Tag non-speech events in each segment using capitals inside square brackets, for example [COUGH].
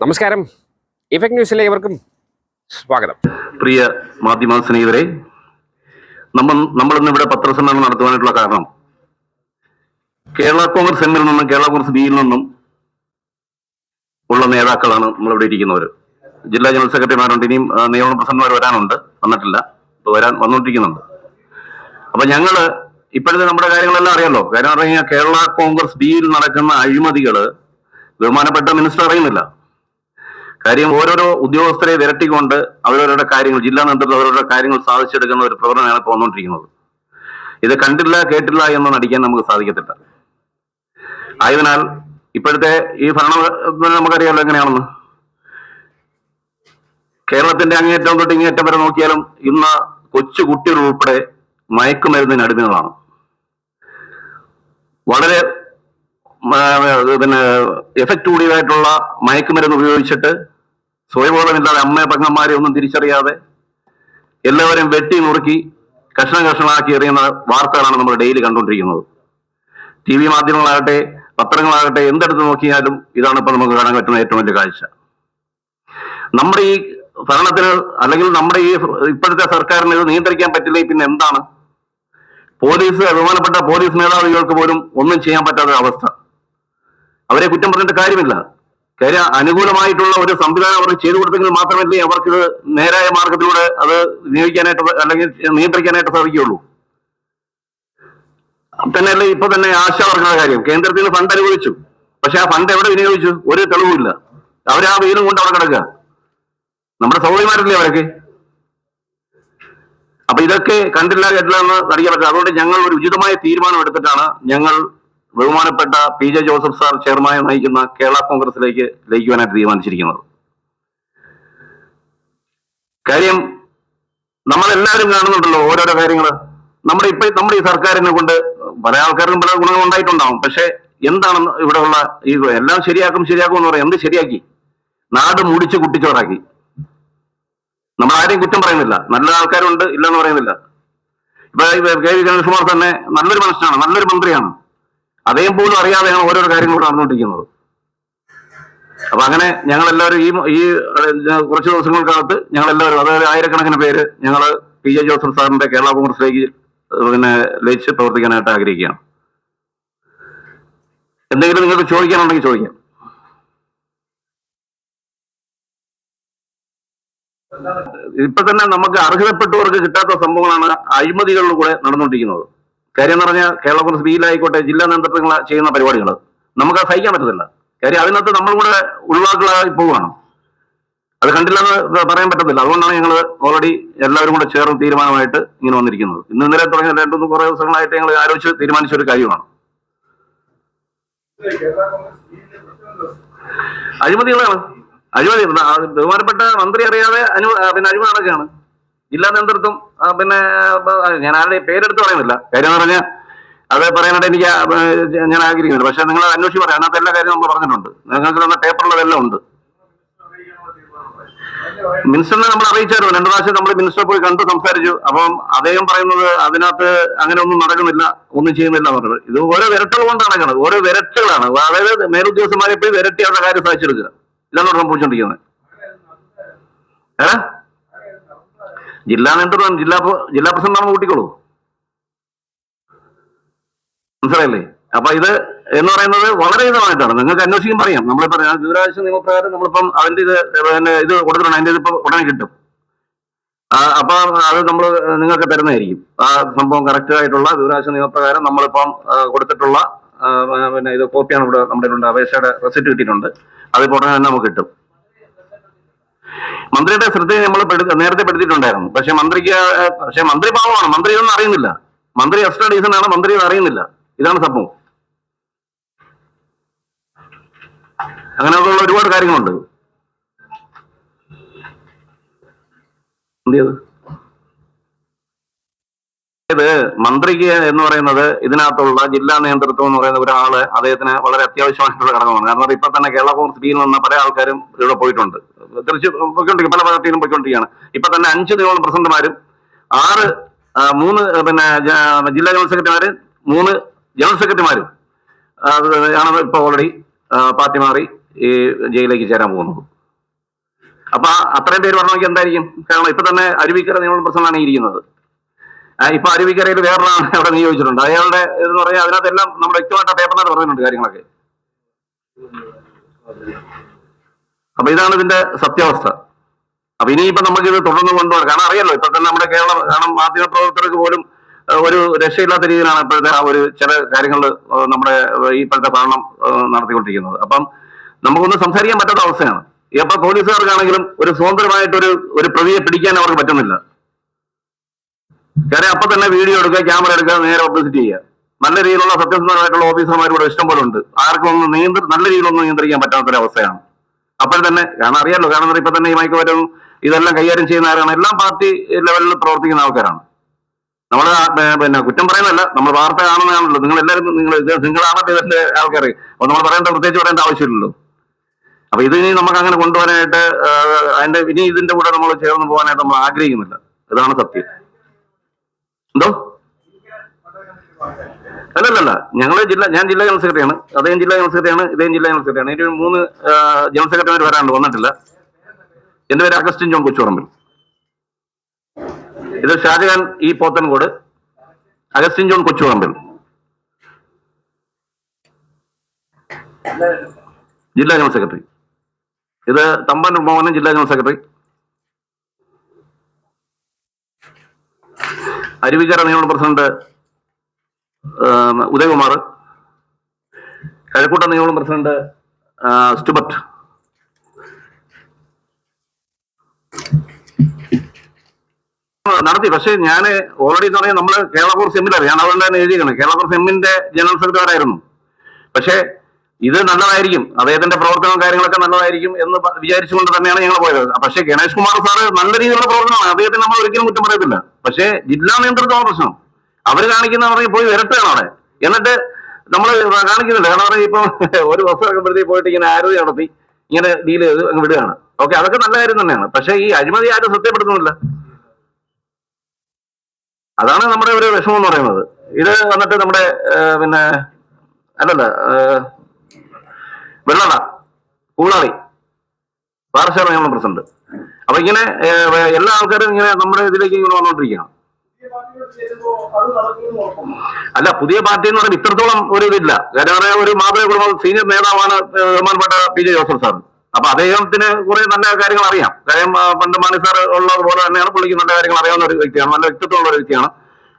നമസ്കാരം. ഇഫക്ട് ന്യൂസിലെ ഇവർക്കും സ്വാഗതം. പ്രിയ മാധ്യമ സ്നേഹിതരെ നമ്മൾ നമ്മളിന്ന് ഇവിടെ പത്രസമ്മേളനം നടത്തുവാനായിട്ടുള്ള കാരണം കേരള കോൺഗ്രസ് എമ്മിൽ നിന്നും കേരള കോൺഗ്രസ് ബിയിൽ നിന്നും ഉള്ള നേതാക്കളാണ് നമ്മളിവിടെ ഇരിക്കുന്നവർ ജില്ലാ ജനറൽ സെക്രട്ടറിമാരുണ്ട് ഇനിയും നിയമ പ്രസിഡന്റുമാർ വരാനുണ്ട്. വന്നിട്ടില്ല. വരാൻ വന്നുകൊണ്ടിരിക്കുന്നുണ്ട് അപ്പൊ ഞങ്ങൾ ഇപ്പോഴത്തെ നമ്മുടെ കാര്യങ്ങളെല്ലാം അറിയാലോ. കാര്യം പറഞ്ഞു കഴിഞ്ഞാൽ കേരള കോൺഗ്രസ് ബിയിൽ നടക്കുന്ന അഴിമതികൾ ബഹുമാനപ്പെട്ട മിനിസ്റ്റർ അറിയുന്നില്ല. കാര്യം ഓരോരോ ഉദ്യോഗസ്ഥരെ വിരട്ടിക്കൊണ്ട് അവരവരുടെ കാര്യങ്ങൾ ജില്ലാ നേതൃത്വം അവരവരുടെ കാര്യങ്ങൾ സാധിച്ചെടുക്കുന്ന ഒരു പ്രവണതയാണ് ഇപ്പോൾ വന്നുകൊണ്ടിരിക്കുന്നത് ഇത് കണ്ടില്ല കേട്ടില്ല എന്ന് നടിക്കാൻ നമുക്ക് സാധിക്കത്തില്ല. ആയതിനാൽ ഇപ്പോഴത്തെ ഈ ഭരണ നമുക്കറിയാമല്ലോ എങ്ങനെയാണെന്ന്. കേരളത്തിന്റെ അങ്ങേറ്റം തൊട്ട് ഇങ്ങേറ്റം വരെ നോക്കിയാലും ഇന്ന് കൊച്ചു കുട്ടികൾ ഉൾപ്പെടെ മയക്കുമരുന്നിന് അടിമകളാണ്. വളരെ പിന്നെ എഫക്റ്റ് കൂടിയതായിട്ടുള്ള മയക്കുമരുന്ന് ഉപയോഗിച്ചിട്ട് സ്വയബോധമില്ലാതെ അമ്മയെ പെങ്ങന്മാരെ ഒന്നും തിരിച്ചറിയാതെ എല്ലാവരും വെട്ടി നുറുക്കി കഷ്ണം കഷ്ണമാക്കി എറിയുന്ന വാർത്തകളാണ് നമ്മൾ ഡെയിലി കണ്ടുകൊണ്ടിരിക്കുന്നത്. ടി വി മാധ്യമങ്ങളാകട്ടെ പത്രങ്ങളാകട്ടെ എന്തെടുത്ത് നോക്കിയാലും ഇതാണ് ഇപ്പൊ നമുക്ക് കാണാൻ പറ്റുന്ന ഏറ്റവും വലിയ കാഴ്ച. നമ്മുടെ ഈ ഭരണത്തിന് അല്ലെങ്കിൽ നമ്മുടെ ഈ ഇപ്പോഴത്തെ സർക്കാരിന് ഇത് നിയന്ത്രിക്കാൻ പറ്റില്ലെങ്കിൽ പിന്നെ എന്താണ്? പോലീസ് ബഹുമാനപ്പെട്ട പോലീസ് മേധാവികൾക്ക് പോലും ഒന്നും ചെയ്യാൻ പറ്റാത്ത അവസ്ഥ. അവരെ കുറ്റം പറഞ്ഞിട്ട് കാര്യമില്ല. കാര്യം അനുകൂലമായിട്ടുള്ള ഒരു സംവിധാനം അവർക്ക് ചെയ്തു കൊടുത്തെങ്കിൽ മാത്രമല്ലേ അവർക്ക് നേരായ മാർഗത്തിലൂടെ അത് നിയോഗിക്കാനായിട്ട് അല്ലെങ്കിൽ നിയന്ത്രിക്കാനായിട്ട് സാധിക്കുകയുള്ളൂ. തന്നെയല്ലേ ഇപ്പൊ തന്നെ ആശാവർക്കുള്ള കാര്യം. കേന്ദ്രത്തിൽ നിന്ന് ഫണ്ട് അനുവദിച്ചു. പക്ഷെ ആ ഫണ്ട് എവിടെ വിനിയോഗിച്ചു? ഒരു തെളിവുമില്ല. അവർ ആ വെയിലും കൊണ്ട് അവിടെ കിടക്കുക. നമ്മുടെ സൗകര്യമാരല്ലേ അവരൊക്കെ? അപ്പൊ ഇതൊക്കെ കണ്ടില്ല കേട്ടില്ല എന്ന് നടിക്കാൻ പറ്റില്ല. അതുകൊണ്ട് ഞങ്ങൾ ഒരു ഉചിതമായ തീരുമാനം എടുത്തിട്ടാണ് ഞങ്ങൾ ബഹുമാനപ്പെട്ട പി ജെ ജോസഫ് സാർ ചെയർമാനെ നയിക്കുന്ന കേരള കോൺഗ്രസിലേക്ക് ലയിക്കുവാനായിട്ട് തീരുമാനിച്ചിരിക്കുന്നത്. കാര്യം നമ്മളെല്ലാവരും കാണുന്നുണ്ടല്ലോ ഓരോരോ കാര്യങ്ങൾ നമ്മുടെ ഇപ്പൊ നമ്മുടെ ഈ സർക്കാരിനെ കൊണ്ട് പല ആൾക്കാരും പല ഗുണങ്ങൾ ഉണ്ടായിട്ടുണ്ടാവും. പക്ഷെ എന്താണ് ഇവിടെ ഉള്ള ഈ എല്ലാം ശരിയാക്കും ശരിയാക്കും എന്ന് പറയാം എന്ത് ശരിയാക്കി? നാട് മുടിച്ച് കുട്ടിച്ചോറാക്കി. നമ്മൾ ആരെയും കുറ്റം പറയുന്നില്ല. നല്ല ആൾക്കാരുണ്ട് ഇല്ലെന്ന് പറയുന്നില്ല. ഇപ്പൊ കെ വി ഗണേഷ്കുമാർ തന്നെ നല്ലൊരു മനുഷ്യനാണ് നല്ലൊരു മന്ത്രിയാണ്. അദ്ദേഹം പോലും അറിയാതെയാണ് ഓരോരോ കാര്യങ്ങൾ ഇവിടെ നടന്നുകൊണ്ടിരിക്കുന്നത്. അപ്പൊ അങ്ങനെ ഞങ്ങളെല്ലാവരും ഈ ഈ കുറച്ച് ദിവസങ്ങൾക്കകത്ത് ഞങ്ങളെല്ലാവരും അതായത് ആയിരക്കണക്കിന് പേര് ഞങ്ങൾ പി ജെ ജോസഫ് സാറിന്റെ കേരള കോൺഗ്രസിലേക്ക് പിന്നെ ലയിച്ച് പ്രവർത്തിക്കാനായിട്ട് ആഗ്രഹിക്കുകയാണ്. എന്തെങ്കിലും നിങ്ങൾക്ക് ചോദിക്കാനുണ്ടെങ്കിൽ ചോദിക്കാം. ഇപ്പൊ തന്നെ നമുക്ക് അർഹതപ്പെട്ടവർക്ക് കിട്ടാത്ത സംഭവങ്ങളാണ് അഴിമതികളിലൂടെ നടന്നുകൊണ്ടിരിക്കുന്നത്. കാര്യം എന്ന് പറഞ്ഞാൽ കേരള കോൺഗ്രസ് ബിയിലായിക്കോട്ടെ ജില്ലാ നേതൃത്വങ്ങൾ ചെയ്യുന്ന പരിപാടികൾ. നമുക്ക് അത് സഹിക്കാൻ പറ്റത്തില്ല. കാര്യം അതിനകത്ത് നമ്മളും കൂടെ ഉൾവാക്കളായി പോവുകയാണ്. അത് കണ്ടില്ലെന്ന് പറയാൻ പറ്റത്തില്ല. അതുകൊണ്ടാണ് ഞങ്ങൾ ഓൾറെഡി എല്ലാവരും കൂടെ ചേർന്ന് തീരുമാനമായിട്ട് ഇങ്ങനെ വന്നിരിക്കുന്നത്. ഇന്ന് ഇന്നലെ തുടങ്ങിയ രണ്ടു കുറെ ദിവസങ്ങളായിട്ട് ഞങ്ങൾ ആലോചിച്ച് തീരുമാനിച്ച ഒരു കാര്യമാണ്. അഴിമതികളാണ്. അഴിമതി ബഹുമാനപ്പെട്ട മന്ത്രി അറിയാതെ അനു പിന്നെ അഴിമതി നടക്കുകയാണ്. ജില്ലാ നേതൃത്വം പിന്നെ ഞാൻ ആരുടെ പേരെടുത്ത് പറയുന്നില്ല. കാര്യം എന്ന് പറഞ്ഞാൽ അത് പറയാനായിട്ട് എനിക്ക് ഞാൻ ആഗ്രഹിക്കുന്നുണ്ട് പക്ഷെ നിങ്ങൾ അന്വേഷിച്ച് പറയാം അതിനകത്ത് എല്ലാ കാര്യവും നമ്മൾ പറഞ്ഞിട്ടുണ്ട്. നിങ്ങൾക്ക് തന്ന പേപ്പറിലെല്ലാം ഉണ്ട്. മിനിസ്റ്ററിനെ നമ്മൾ അറിയിച്ചായിരുന്നു. രണ്ടു പ്രാവശ്യം നമ്മൾ മിനിസ്റ്റർ പോയി കണ്ടു സംസാരിച്ചു. അപ്പം അദ്ദേഹം പറയുന്നത് അതിനകത്ത് അങ്ങനെ ഒന്നും നടക്കുന്നില്ല ഒന്നും ചെയ്യുന്നില്ല പറഞ്ഞത് ഇത് ഓരോ വിരട്ടുകൾ കൊണ്ടാണ് നടക്കുന്നത്. ഓരോ വിരട്ടുകളാണ്. അതായത് മേലുദ്യോഗസ്ഥന്മാരെ പോയി വിരട്ടി അവരുടെ കാര്യം സാധിച്ചെടുക്കുക. ഇതാണ് സംഭവിച്ചുകൊണ്ടിരിക്കുന്നത്. ഏ? ജില്ലാ നേതൃത്വം ജില്ലാ ജില്ലാ പ്രസിഡന്റ് കൂട്ടിക്കോളൂ. മനസ്സിലായില്ലേ? അപ്പൊ ഇത് എന്ന് പറയുന്നത് വളരെ ഇതമായിട്ടാണ് നിങ്ങൾക്ക് അന്വേഷിക്കും പറയാം. നമ്മളിപ്പോ വിവരാവകാശ നിയമപ്രകാരം നമ്മളിപ്പം അതിന്റെ ഇത് പിന്നെ ഇത് കൊടുത്തിട്ടുണ്ട്. അതിന്റെ ഇതിപ്പോ ഉടനെ കിട്ടും. അപ്പൊ അത് നമ്മൾ നിങ്ങൾക്ക് തരുന്നതായിരിക്കും. ആ സംഭവം കറക്റ്റ് ആയിട്ടുള്ള വിവരാവകാശ നിയമപ്രകാരം നമ്മളിപ്പം കൊടുത്തിട്ടുള്ള പിന്നെ ഇത് കോപ്പിയാണ് ഇവിടെ നമ്മുടെ അപേക്ഷയുടെ റെസിപ്റ്റ് കിട്ടിയിട്ടുണ്ട്. അതിപ്പോ ഉടനെ തന്നെ നമുക്ക് കിട്ടും. മന്ത്രിയുടെ ശ്രദ്ധയെ നമ്മൾ നേരത്തെ പെടുത്തിയിട്ടുണ്ടായിരുന്നു. പക്ഷെ മന്ത്രിക്ക് പക്ഷെ മന്ത്രി പാവമാണ്. മന്ത്രി ഇതൊന്നും അറിയുന്നില്ല. മന്ത്രി എക്സ്ട്രാ ഡീസൺ ആണ് മന്ത്രി അറിയുന്നില്ല. ഇതാണ് സംഭവം അങ്ങനെയുള്ള ഒരുപാട് കാര്യങ്ങളുണ്ട്. എന്ത് ചെയ്ത്? ഇത് മന്ത്രിക്ക് എന്ന് പറയുന്നത് ഇതിനകത്തുള്ള ജില്ലാ നേതൃത്വം എന്ന് പറയുന്ന ഒരാൾ അദ്ദേഹത്തിന് വളരെ അത്യാവശ്യമായിട്ടുള്ള ഘടകമാണ്. കാരണം ഇപ്പൊ തന്നെ കേരള കോൺഗ്രസ് ബിയിൽ നിന്ന് പല ആൾക്കാരും ഇവിടെ പോയിട്ടുണ്ട്. തിരിച്ച് പോയിക്കൊണ്ടിരിക്കും പല പാർട്ടിയിലും പോയിക്കൊണ്ടിരിക്കുകയാണ്. ഇപ്പൊ തന്നെ അഞ്ച് നിയമ പ്രസിഡന്റുമാരും ആറ് മൂന്ന് പിന്നെ ജില്ലാ ജനറൽ സെക്രട്ടറിമാര് മൂന്ന് ജനറൽ സെക്രട്ടറിമാരും ആണ് ഇപ്പൊ ഓൾറെഡി പാർട്ടി മാറി ഈ ജയിലിലേക്ക് ചേരാൻ പോകുന്നത്. അപ്പൊ അത്രയും പേര് പറഞ്ഞ എന്തായിരിക്കും? കാരണം ഇപ്പൊ തന്നെ അരുവിക്കര നിയമ പ്രസിഡന്റാണ് ഇരിക്കുന്നത്. ഇപ്പൊ അരുവിക്കരയിൽ വേറൊരാളാണ് അവിടെ നിയോഗിച്ചിട്ടുണ്ട്. അയാളുടെ എന്ന് പറയാൻ അതിനകത്തെല്ലാം നമ്മുടെ വ്യക്തമായിട്ട് പേപ്പറിനകത്ത് പറയുന്നുണ്ട് കാര്യങ്ങളൊക്കെ. അപ്പൊ ഇതാണ് ഇതിന്റെ സത്യാവസ്ഥ. അപ്പൊ ഇനിയിപ്പോ ഇത് തുടർന്ന് കൊണ്ടുപോകാം കാരണം അറിയല്ലോ ഇപ്പൊ തന്നെ നമ്മുടെ കേരളം കാരണം മാധ്യമ പ്രവർത്തകർക്ക് പോലും ഒരു രക്ഷയില്ലാത്ത രീതിയിലാണ് ഇപ്പോഴത്തെ ആ ഒരു ചില കാര്യങ്ങൾ നമ്മുടെ ഈ ഇപ്പോഴത്തെ ഭരണം നടത്തിക്കൊണ്ടിരിക്കുന്നത്. അപ്പം നമുക്കൊന്ന് സംസാരിക്കാൻ പറ്റാത്ത അവസ്ഥയാണ്. ഇപ്പൊ പോലീസുകാർക്കാണെങ്കിലും ഒരു സ്വതന്ത്രമായിട്ടൊരു ഒരു പ്രതിയെ പിടിക്കാൻ അവർക്ക് പറ്റുന്നില്ല. കാര്യം അപ്പൊ തന്നെ വീഡിയോ എടുക്കുക ക്യാമറ എടുക്കുക നേരെ ഓപ്പോസിറ്റ് ചെയ്യുക. നല്ല രീതിയിലുള്ള സത്യസന്ധമായിട്ടുള്ള ഓഫീസർമാർ ഇവിടെ ഇഷ്ടം പോലെ ഉണ്ട് ആർക്കും ഒന്ന് നിയന്ത്ര നല്ല രീതിയിലൊന്നും നിയന്ത്രിക്കാൻ പറ്റാത്തൊരു അവസ്ഥയാണ് അപ്പോൾ തന്നെ കാരണം അറിയാലോ കാരണം ഇപ്പൊ തന്നെ ഈ മൈക്ക് മയക്കുമരുന്നും ഇതെല്ലാം കൈകാര്യം ചെയ്യുന്ന ആരാണ്? എല്ലാം പാർട്ടി ലെവലിൽ പ്രവർത്തിക്കുന്ന ആൾക്കാരാണ്. നമ്മൾ പിന്നെ കുറ്റം പറയുന്നതല്ല നമ്മൾ വാർത്ത കാണുന്നതാണല്ലോ. നിങ്ങൾ എല്ലാവരും നിങ്ങൾ നിങ്ങളാണല്ലോ ഇതിന്റെ ആൾക്കാർ അപ്പൊ നമ്മൾ പറയേണ്ട പ്രത്യേകിച്ച് പറയേണ്ട ആവശ്യമില്ലല്ലോ. അപ്പൊ ഇത് ഇനി നമുക്ക് അങ്ങനെ കൊണ്ടുപോകാനായിട്ട് അതിന്റെ ഇനി ഇതിന്റെ കൂടെ നമ്മൾ ചേർന്ന് പോകാനായിട്ട് നമ്മൾ ആഗ്രഹിക്കുന്നില്ല. ഇതാണ് സത്യം. എന്തോ? അല്ലല്ലല്ല ഞങ്ങൾ ജില്ല ഞാൻ ജില്ലാ ജനറൽ സെക്രട്ടറിയാണ്. അദ്ദേഹം ജില്ലാ ജനറൽ സെക്രട്ടറിയാണ് ഇദ്ദേഹം ജില്ലാ ജനറൽ സെക്രട്ടറിയാണ്. എനിക്ക് മൂന്ന് ജനറൽ സെക്രട്ടറിമാർ വരാണ്ട് വന്നിട്ടില്ല. എന്റെ പേര് അഗസ്റ്റിൻ ജോൺ കൊച്ചുറമ്പിൽ ഇത് ഷാജഹാൻ ഈ പോത്തൻകോട് അഗസ്റ്റിൻ ജോൺ കൊച്ചുറമ്പിൽ ജില്ലാ ജനറൽ സെക്രട്ടറി. ഇത് തമ്പാൻ മോഹനൻ ജില്ലാ ജനറൽ സെക്രട്ടറി. അരുവിക്കര നിയമ പ്രസിഡന്റ് ഉദയകുമാർ കഴക്കൂട്ട നിയമ പ്രസിഡന്റ് സ്റ്റുബർട്ട്. നടത്തി പക്ഷേ ഞാൻ ഓൾറെഡി എന്ന് പറഞ്ഞാൽ നമ്മൾ കേരള കോർ സെമ്മിലറി ഞാൻ അതുകൊണ്ട് തന്നെ എഴുതിയിരിക്കണം കേരള കോർ സെമ്മിന്റെ ജനറൽ സെക്രട്ടറി ആയിരുന്നു പക്ഷേ ഇത് നല്ലതായിരിക്കും. അദ്ദേഹത്തിന്റെ പ്രവർത്തനവും കാര്യങ്ങളൊക്കെ നല്ലതായിരിക്കും എന്ന് വിചാരിച്ചുകൊണ്ട് തന്നെയാണ് ഞങ്ങൾ പോയത്. പക്ഷേ ഗണേഷ് കുമാർ സാറ് നല്ല രീതിയിലുള്ള പ്രവർത്തനമാണ്. അദ്ദേഹത്തിന് നമ്മൾ ഒരിക്കലും കുറ്റം പറയത്തില്ല. പക്ഷേ ജില്ലാ നേതൃത്വമാണ് പ്രശ്നം. അവർ കാണിക്കുന്ന പറഞ്ഞ് പോയി വരട്ടുകയാണ് അവിടെ. എന്നിട്ട് നമ്മൾ കാണിക്കുന്നില്ല കാരണം പറഞ്ഞാൽ ഇപ്പൊ [LAUGHS] ഒരു ബസ് ഇറക്കുമ്പോഴത്തേക്ക് പോയിട്ട് ഇങ്ങനെ ആരോഗ്യം നടത്തി ഇങ്ങനെ ഡീൽ ചെയ്ത് അങ്ങ് വിടുകയാണ്. ഓക്കെ അതൊക്കെ നല്ല കാര്യം തന്നെയാണ്. പക്ഷേ ഈ അഴിമതി ആരും സത്യപ്പെടുത്തുന്നില്ല. അതാണ് നമ്മുടെ ഒരു വിഷമം എന്ന് പറയുന്നത്. ഇത് വന്നിട്ട് നമ്മുടെ പിന്നെ അല്ലല്ല വെള്ളട കൂളാളി പാറശാല നിയമ പ്രസിഡന്റ്. അപ്പൊ ഇങ്ങനെ എല്ലാ ആൾക്കാരും ഇങ്ങനെ നമ്മുടെ ഇതിലേക്ക് ഇങ്ങനെ വന്നുകൊണ്ടിരിക്കുകയാണ് അല്ല പുതിയ പാർട്ടി എന്ന് പറയുമ്പോൾ ഇത്രത്തോളം ഒരു ഇതില്ല. കാര്യം ഒരു മാതൃ കുടുംബം സീനിയർ നേതാവാണ് ബഹുമാനപ്പെട്ട പി ജെ ജോസഫ് സാർ അപ്പൊ അദ്ദേഹത്തിന് കുറെ നല്ല കാര്യങ്ങൾ അറിയാം. കാര്യം പണ്ട് മാണി സാർ ഉള്ളതുപോലെ തന്നെയാണ് പുള്ളിക്ക് നല്ല കാര്യങ്ങൾ അറിയാവുന്ന ഒരു വ്യക്തിയാണ് നല്ല വ്യക്തിത്വമുള്ള ഒരു വ്യക്തിയാണ്.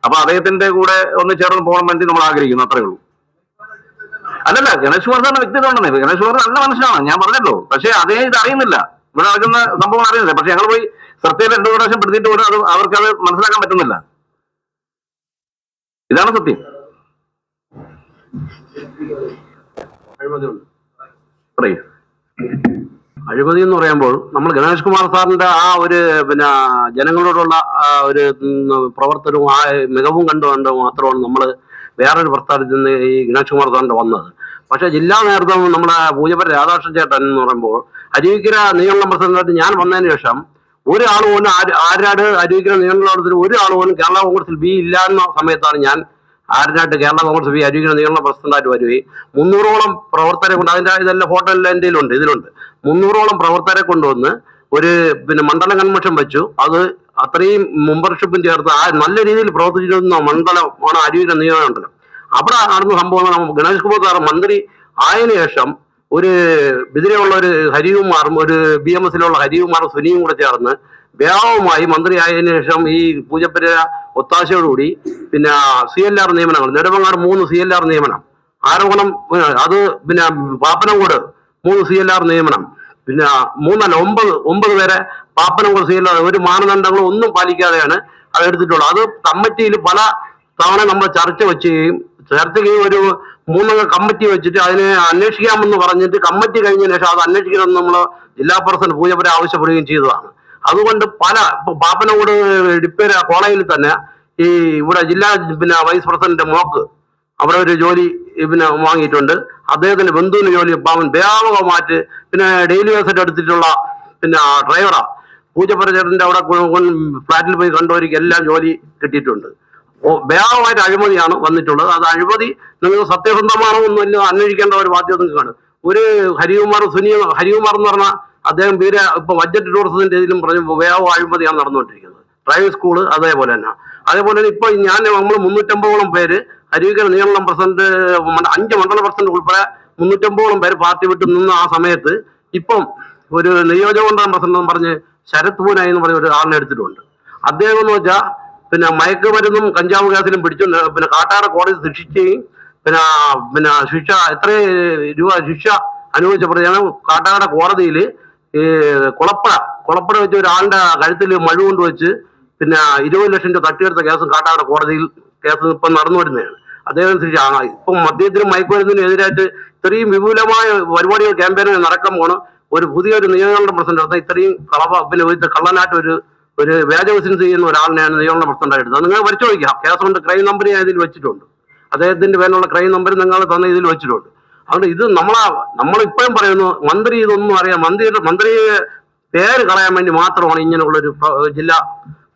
അപ്പൊ അദ്ദേഹത്തിന്റെ കൂടെ ഒന്ന് ചേർന്ന് പോകണമെന്ന് നമ്മൾ ആഗ്രഹിക്കുന്നു അത്രേ ഉള്ളൂ. അല്ലല്ല ഗണേഷ് കുമാർ സാറിന്റെ വ്യക്തിത്വം ഉണ്ടെന്നേ ഗണേഷ് കുമാർ നല്ല മനുഷ്യനാണ് ഞാൻ പറഞ്ഞല്ലോ. പക്ഷേ അതേ ഇത് അറിയുന്നില്ല. ഇവിടെ നടക്കുന്ന സംഭവം അറിയുന്നില്ല. പക്ഷെ ഞങ്ങൾ പോയി സത്യം രണ്ടു പ്രാവശ്യം പെടുത്തിയിട്ട് പോലും അത് അവർക്ക് അത് മനസ്സിലാക്കാൻ പറ്റുന്നില്ല. ഇതാണ് സത്യം. അഴിമതി എന്ന് പറയുമ്പോൾ നമ്മൾ ഗണേഷ് കുമാർ സാറിന്റെ ആ ഒരു പിന്നെ ജനങ്ങളോടുള്ള ഒരു പ്രവർത്തനവും ആ മികവും കണ്ടുകൊണ്ട് മാത്രമാണ് നമ്മൾ വേറൊരു പ്രസ്ഥാനത്തിൽ നിന്ന് ഈ ഗണേഷ് കുമാർ സാറിന്റെ വന്നത്. പക്ഷെ ജില്ലാ നേതൃത്വം നമ്മുടെ പൂജപ്പുര രാധാകൃഷ്ണൻ ചേട്ടൻ എന്ന് പറയുമ്പോൾ അരുവിക്കര നിയമ പ്രസിഡന്റായിട്ട് ഞാൻ വന്നതിന് ശേഷം ഒരാൾ പോലും ആര് ആരാട് അരുവിക്കര നിയമത്തിൽ ഒരാൾ പോലും കേരള കോൺഗ്രസിൽ ബി ഇല്ല എന്ന സമയത്താണ് ഞാൻ ആരിനായിട്ട് കേരള കോൺഗ്രസ് ബി അരുവിക്കര നിയമ പ്രസിഡന്റായിട്ട് വരികയും മുന്നൂറോളം പ്രവർത്തകരെ കൊണ്ട് അതിന്റെ ഇതെല്ലാം ഫോട്ടോ എല്ലാം എന്റെ കയ്യിലുണ്ട് ഇതിലുണ്ട്. മുന്നൂറോളം പ്രവർത്തകരെ കൊണ്ടുവന്ന് ഒരു പിന്നെ മണ്ഡല കൺവെൻഷൻ വെച്ചു. അത് അത്രയും മെമ്പർഷിപ്പും ചേർത്ത് ആ നല്ല രീതിയിൽ പ്രവർത്തിച്ചിരുന്ന മണ്ഡലമാണ് അരുവിക്കര നിയമമണ്ഡലം അവിടെ നടന്ന സംഭവം ഗണേഷ് കുമാർ സാർ മന്ത്രി ആയതിനു ശേഷം ഒരു എതിരെയുള്ള ഒരു ഹരികുമാറും ഒരു ബി എം എസിലുള്ള ഹരികുമാറും സുനിയും കൂടെ ചേർന്ന് വ്യാപകമായി മന്ത്രിയായതിനു ശേഷം ഈ പൂജപ്പര ഒത്താശയോടുകൂടി പിന്നെ സി എൽ ആർ നിയമനങ്ങൾ നെടുമങ്ങാട് മൂന്ന് സി എൽ ആർ നിയമനം ആരോപണം അത് പിന്നെ പാപ്പനംകോട് മൂന്ന് സി എൽ ആർ നിയമനം പിന്നെ മൂന്നല്ല ഒമ്പത് ഒമ്പത് പേരെ പാപ്പനം എൽ ഒരു മാനദണ്ഡങ്ങളും ഒന്നും പാലിക്കാതെയാണ് അത് എടുത്തിട്ടുള്ളത്. അത് കമ്മിറ്റിയിൽ പല തവണ നമ്മൾ ചർച്ച വെച്ചുകയും ചർച്ചയ്ക്ക് ഒരു മൂന്നംഗ കമ്മിറ്റി വെച്ചിട്ട് അതിനെ അന്വേഷിക്കാമെന്ന് പറഞ്ഞിട്ട് കമ്മിറ്റി കഴിഞ്ഞതിന് ശേഷം അത് അന്വേഷിക്കണമെന്ന് നമ്മൾ ജില്ലാ പ്രസിഡന്റ് പൂജപ്പുര ആവശ്യപ്പെടുകയും ചെയ്തതാണ്. അതുകൊണ്ട് പല പാപ്പനോട് ഡിപ്പേര കോളേജിൽ തന്നെ ഈ ഇവിടെ ജില്ലാ പിന്നെ വൈസ് പ്രസിഡന്റ് മോക്ക് അവിടെ ഒരു ജോലി പിന്നെ വാങ്ങിയിട്ടുണ്ട്. അദ്ദേഹത്തിന്റെ ബന്ധുവിന് ജോലി പാവൻ വ്യാപകമായിട്ട് പിന്നെ ഡെയിലി വേസറ്റ് എടുത്തിട്ടുള്ള പിന്നെ ഡ്രൈവറാ പൂജപ്പുര ചേട്ടന്റെ അവിടെ ഫ്ലാറ്റിൽ പോയി കണ്ടവർക്ക് എല്ലാം ജോലി കിട്ടിയിട്ടുണ്ട്. വ്യാപകമായിട്ട് അഴിമതിയാണ് വന്നിട്ടുള്ളത്. അത് അഴിമതി നിങ്ങൾ സത്യസന്ധമാണോ ഒന്നുമില്ല അന്വേഷിക്കേണ്ട ഒരു ബാധ്യത നിങ്ങൾക്കാണ്. ഒരു ഹരികുമാർ സുനി ഹരികുമാർ എന്ന് പറഞ്ഞാൽ അദ്ദേഹം വീര ഇപ്പൊ ബഡ്ജറ്റ് ടൂറിസത്തിന്റെ ഇതിലും പറഞ്ഞു വ്യാപക അഴിമതിയാണ് നടന്നുകൊണ്ടിരിക്കുന്നത്. ഡ്രൈവിംഗ് സ്കൂൾ അതേപോലെ തന്നെ. അതേപോലെ തന്നെ ഇപ്പൊ ഞാൻ നമ്മൾ മുന്നൂറ്റമ്പതോളം പേര് അരുവിക്കര നിയമനം പ്രസിഡന്റ് അഞ്ച് മണ്ഡല പ്രസിഡന്റ് ഉൾപ്പെടെ മുന്നൂറ്റമ്പതോളം പേര് പാർട്ടി വിട്ട് നിന്ന് ആ സമയത്ത് ഇപ്പം ഒരു നിയോജകമണ്ഡലം പ്രസിഡന്റ് എന്ന് പറഞ്ഞ് ശരത് പൂനായി എന്ന് പറഞ്ഞ ഒരു ആളിനെ എടുത്തിട്ടുണ്ട്. അദ്ദേഹം എന്ന് വെച്ചാൽ പിന്നെ മയക്കുമരുന്നും കഞ്ചാവ് കേസിലും പിടിച്ചു പിന്നെ കാട്ടാട കോടതി ശിക്ഷിക്കുകയും പിന്നെ പിന്നെ ശിക്ഷ എത്ര രൂപ ശിക്ഷ അനുഭവിച്ച പ്രതിയാണ് കാട്ടാറ കോടതിയിൽ ഈ കുളപ്പട കുളപ്പട വെച്ച് ഒരാളുടെ കഴുത്തിൽ മഴ കൊണ്ടുവച്ച് പിന്നെ ഇരുപത് ലക്ഷം രൂപ തട്ടിയെടുത്ത കേസും കാട്ടാട കോടതിയിൽ കേസ് ഇപ്പം നടന്നു വരുന്നതാണ്. ആ, ഇപ്പം മദ്യത്തിനും മയക്കുമരുന്നിനും എതിരായിട്ട് ഇത്രയും വിപുലമായ പരിപാടികൾ ക്യാമ്പയിനുകൾ നടക്കാൻ പോണം ഒരു പുതിയൊരു നിയമങ്ങളുടെ പ്രസിഡന്റ് എടുത്ത ഇത്രയും കളവ പിന്നെ ഒരു കള്ളനായിട്ട് ഒരു ഒരു ബിസിനസ് ചെയ്യുന്ന ഒരാളിനെയാണ് നിയമങ്ങളുടെ പ്രസിഡന്റ് എടുത്തത് നിങ്ങൾ പരിശോധിക്കാം. കേസുണ്ട് ക്രൈം നമ്പർ ഞാൻ ഇതിൽ വെച്ചിട്ടുണ്ട്. അദ്ദേഹത്തിന്റെ പേരിലുള്ള ക്രൈം നമ്പർ നിങ്ങൾ തന്നെ ഇതിൽ വെച്ചിട്ടുണ്ട്. അതുകൊണ്ട് ഇത് നമ്മളാ നമ്മളിപ്പോഴും പറയുന്നു മന്ത്രി ഇതൊന്നും അറിയാം. മന്ത്രിയുടെ മന്ത്രിയെ പേര് കളയാൻ വേണ്ടി മാത്രമാണ് ഇങ്ങനെയുള്ളൊരു ജില്ലാ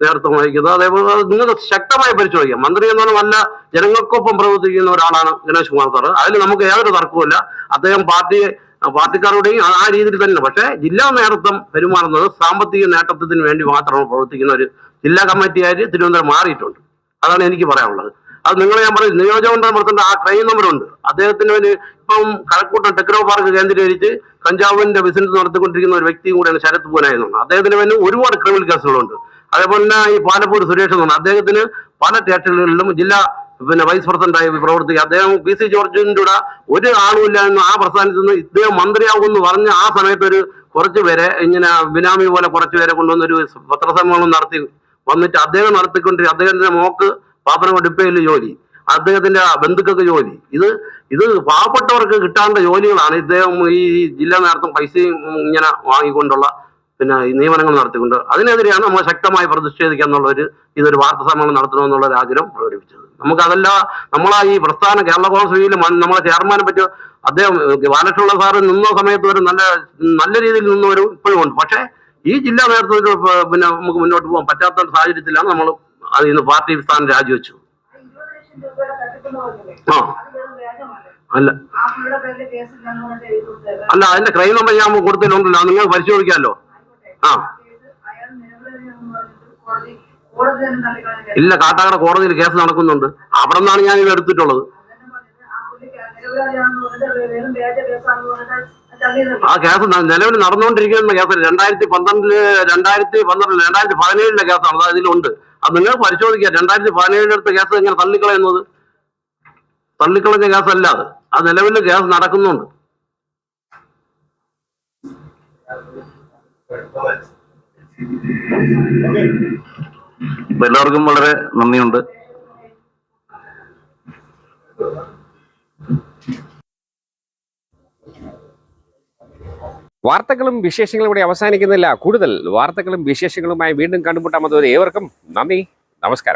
നേതൃത്വം വഹിക്കുന്നത്. അതേപോലെ നിങ്ങൾ ശക്തമായി പരിശോധിക്കാം. മന്ത്രി എന്ന് പറഞ്ഞാൽ നല്ല ജനങ്ങൾക്കൊപ്പം പ്രവർത്തിക്കുന്ന ഒരാളാണ് ഗണേഷ് കുമാർ സാറ്. അതിൽ നമുക്ക് യാതൊരു തർക്കവുമില്ല അദ്ദേഹം പാർട്ടി പാർട്ടിക്കാരുടെയും ആ- രീതിയിൽ തന്നെ. പക്ഷേ ജില്ലാ നേതൃത്വം പെരുമാറുന്നത് സാമ്പത്തിക നേട്ടത്തിന് വേണ്ടി മാത്രമാണ് പ്രവർത്തിക്കുന്ന ഒരു ജില്ലാ കമ്മിറ്റിയായിട്ട് തിരുവനന്തപുരം മാറിയിട്ടുണ്ട്. അതാണ് എനിക്ക് പറയാനുള്ളത്. അത് നിങ്ങൾ ഞാൻ പറയും നിയോജകമണ്ഡലം പ്രസിഡന്റ് ആ ക്രൈം നമ്പർ ഉണ്ട് അദ്ദേഹത്തിന് ഒരു ഇപ്പം കഴക്കൂട്ടം ടെക്നോ പാർക്ക് കേന്ദ്രീകരിച്ച് കഞ്ചാവിന്റെ ബിസിനസ് നടത്തിക്കൊണ്ടിരിക്കുന്ന ഒരു വ്യക്തിയും കൂടെയാണ് ശരത് പൂനായെന്നാണ് അദ്ദേഹത്തിന് വേണ്ടി ഒരുപാട് ക്രിമിനൽ കേസുകളുണ്ട്. അതേപോലെ തന്നെ ഈ പാലപ്പൂർ സുരേഷ് എന്ന് പറഞ്ഞാൽ അദ്ദേഹത്തിന് പല സ്റ്റേഷനുകളിലും ജില്ലാ പിന്നെ വൈസ് പ്രസിഡന്റായി പ്രവർത്തിക്കുക. അദ്ദേഹം പി സി ജോർജിന്റെ കൂടെ ഒരു ആളുമില്ല എന്ന് ആ പ്രസ്ഥാനത്ത് നിന്ന് ഇദ്ദേഹം മന്ത്രിയാകുമെന്ന് പറഞ്ഞ് ആ സമയത്ത് ഒരു കുറച്ച് പേരെ ഇങ്ങനെ ബിനാമി പോലെ കുറച്ച് പേരെ കൊണ്ടുവന്നൊരു പത്രസമ്മേളനം നടത്തി വന്നിട്ട് അദ്ദേഹം നടത്തിക്കൊണ്ടിരിക്കുക അദ്ദേഹത്തിന്റെ മോക്ക് പാപ്പന ഡിപ്പയിൽ ജോലി. അദ്ദേഹത്തിന്റെ ബന്ധുക്കൾക്ക് ജോലി. ഇത് ഇത് പാവപ്പെട്ടവർക്ക് കിട്ടാണ്ട ജോലികളാണ് ഇദ്ദേഹം ഈ ജില്ലാ നേരത്തും പൈസയും ഇങ്ങനെ വാങ്ങിക്കൊണ്ടുള്ള പിന്നെ നിയമനങ്ങൾ നടത്തിക്കൊണ്ട് അതിനെതിരെയാണ് നമ്മൾ ശക്തമായി പ്രതിഷേധിക്കുക എന്നുള്ള ഒരു ഇതൊരു വാർത്താ സമ്മേളനം നടത്തണമെന്നുള്ള ഒരു ആഗ്രഹം പ്രകടിപ്പിച്ചത് നമുക്കതല്ല നമ്മളാ ഈ പ്രസ്ഥാന കേരള കോൺഗ്രസ് നമ്മളെ ചെയർമാനെ പറ്റി അദ്ദേഹം ബാലകൃഷ്ണ സാറ് നിന്ന സമയത്ത് വരെ നല്ല നല്ല രീതിയിൽ നിന്നവരും ഇപ്പോഴും ഉണ്ട് പക്ഷേ ഈ ജില്ലാ നേതൃത്വത്തിൽ പിന്നെ നമുക്ക് മുന്നോട്ട് പോകാൻ പറ്റാത്ത സാഹചര്യത്തിലാണ് നമ്മൾ അതിൽ നിന്ന് പാർട്ടി സ്ഥാനം രാജിവെച്ചു? ആ. അത്. അല്ല അല്ല അതിന്റെ ക്രൈം നമ്പർ ഞാൻ കൊടുത്തിട്ടുണ്ടല്ലോ അത് നിങ്ങൾ പരിശോധിക്കാമല്ലോ. കേസ് ഇല്ല കാട്ടാക്കട കോടതിയിൽ കേസ് നടക്കുന്നുണ്ട്. അവിടെ നിന്നാണ് ഞാൻ ഇത് എടുത്തിട്ടുള്ളത്. ആ കേസ് നിലവിൽ നടന്നുകൊണ്ടിരിക്കുന്ന കേസ് രണ്ടായിരത്തി പന്ത്രണ്ടിൽ രണ്ടായിരത്തി പന്ത്രണ്ടിൽ രണ്ടായിരത്തി പതിനേഴിലെ കേസാണ്. അത് അതിലുണ്ട് അത് നിങ്ങൾ പരിശോധിക്കുക. രണ്ടായിരത്തി പതിനേഴിലെടുത്ത കേസ് എങ്ങനെ തള്ളിക്കളയുന്നത്? തള്ളിക്കളഞ്ഞ കേസല്ല അത്. ആ നിലവിൽ കേസ് നടക്കുന്നുണ്ട്. എല്ലാവർക്കും വളരെ നന്ദിയുണ്ട്. വാർത്തകളും വിശേഷങ്ങളും ഇവിടെ അവസാനിക്കുന്നില്ല. കൂടുതൽ വാർത്തകളും വിശേഷങ്ങളുമായി വീണ്ടും കണ്ടുമുട്ടാമത് ഏവർക്കും നന്ദി. നമസ്കാരം.